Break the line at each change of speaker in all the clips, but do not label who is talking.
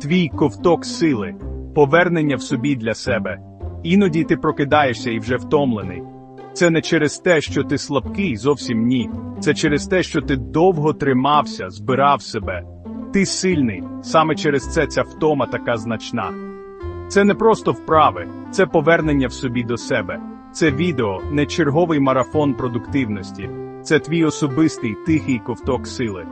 твій ковток сили, повернення в собі для себе. Іноді ти прокидаєшся і вже втомлений. Це не через те, що ти слабкий, зовсім ні. Це через те, що ти довго тримався, збирав себе. Ти сильний, саме через це ця втома така значна. Це не просто вправи, це повернення в собі до себе. Це відео, не черговий марафон продуктивності, це твій особистий тихий ковток сили.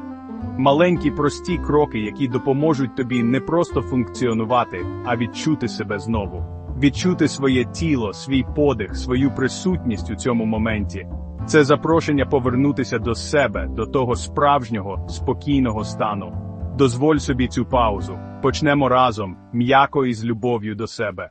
Маленькі прості кроки, які допоможуть тобі не просто функціонувати, а відчути себе знову, відчути своє тіло, свій подих, свою присутність у цьому моменті. Це запрошення повернутися до себе, до того справжнього, спокійного стану. Дозволь собі цю паузу. Почнемо разом, м'яко і з любов'ю до себе.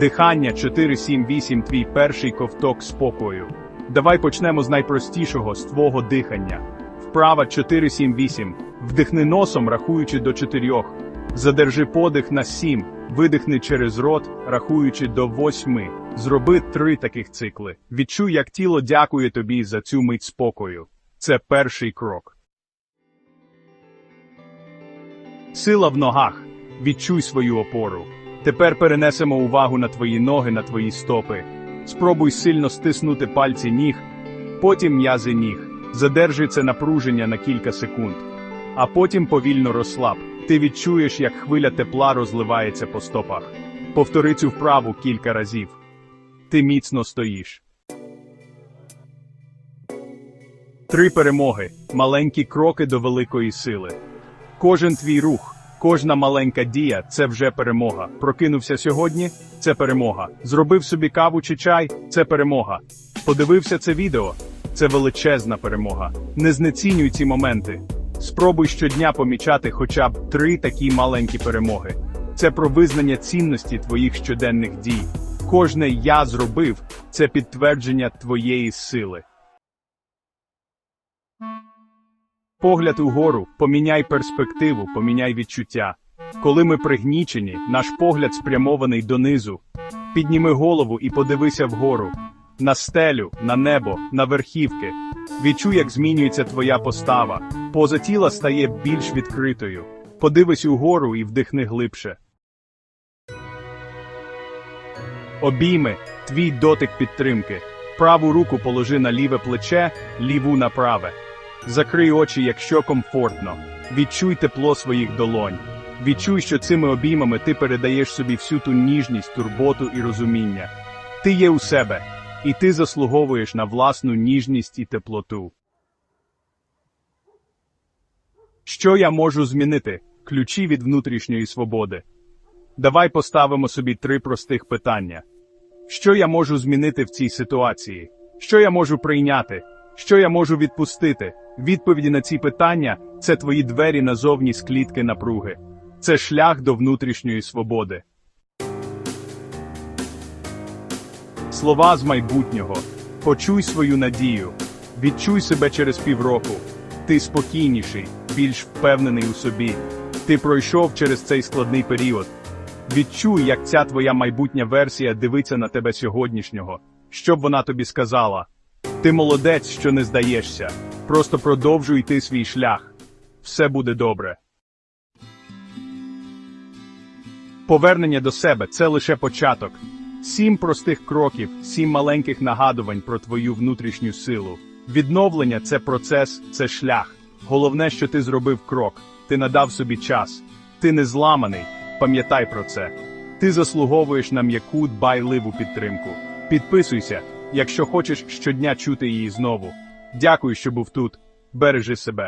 Дихання 478 твій перший ковток спокою. Давай почнемо з найпростішого з твого дихання. Вправа 478. Вдихни носом, рахуючи до 4. Задержи подих на 7. Видихни через рот, рахуючи до 8. Зроби три таких цикли. Відчуй, як тіло дякує тобі за цю мить спокою. Це перший крок. Сила в ногах. Відчуй свою опору. Тепер перенесемо увагу на твої ноги, на твої стопи. Спробуй сильно стиснути пальці ніг, потім м'язи ніг. Задержи це напруження на кілька секунд. А потім повільно розслаб. Ти відчуєш, як хвиля тепла розливається по стопах. Повтори цю вправу кілька разів. Ти міцно стоїш. Три перемоги, маленькі кроки до великої сили. Кожен твій рух, кожна маленька дія це вже перемога. Прокинувся сьогодні це перемога. Зробив собі каву чи чай це перемога. Подивився це відео це величезна перемога. Не знецінюй ці моменти. Спробуй щодня помічати хоча б три такі маленькі перемоги. Це про визнання цінності твоїх щоденних дій. Кожне я зробив це підтвердження твоєї сили. Погляд угору, поміняй перспективу, поміняй відчуття. Коли ми пригнічені, наш погляд спрямований донизу. Підніми голову і подивися вгору. На стелю, на небо, на верхівки. Відчуй, як змінюється твоя постава. Поза тіла стає більш відкритою. Подивись угору і вдихни глибше. Обійми, твій дотик підтримки. Праву руку положи на ліве плече, ліву на праве. Закрий очі, якщо комфортно. Відчуй тепло своїх долонь. Відчуй, що цими обіймами ти передаєш собі всю ту ніжність, турботу і розуміння. Ти є у себе, і ти заслуговуєш на власну ніжність і теплоту. Що я можу змінити? Ключі від внутрішньої свободи. Давай поставимо собі три простих питання. Що я можу змінити в цій ситуації? Що я можу прийняти? Що я можу відпустити? Відповіді на ці питання це твої двері назовні з клітки напруги. Це шлях до внутрішньої свободи. Слова з майбутнього. Почуй свою надію. Відчуй себе через півроку. Ти спокійніший, більш впевнений у собі. Ти пройшов через цей складний період. Відчуй, як ця твоя майбутня версія дивиться на тебе сьогоднішнього. Що б вона тобі сказала? Ти молодець, що не здаєшся. Просто продовжуй йти свій шлях. Все буде добре. Повернення до себе це лише початок. Сім простих кроків, сім маленьких нагадувань про твою внутрішню силу. Відновлення це процес, це шлях. Головне, що ти зробив крок. Ти надав собі час. Ти не зламаний. Пам'ятай про це. Ти заслуговуєш на м'яку дбайливу підтримку. Підписуйся, якщо хочеш щодня чути її знову. Дякую, що був тут. Бережи себе.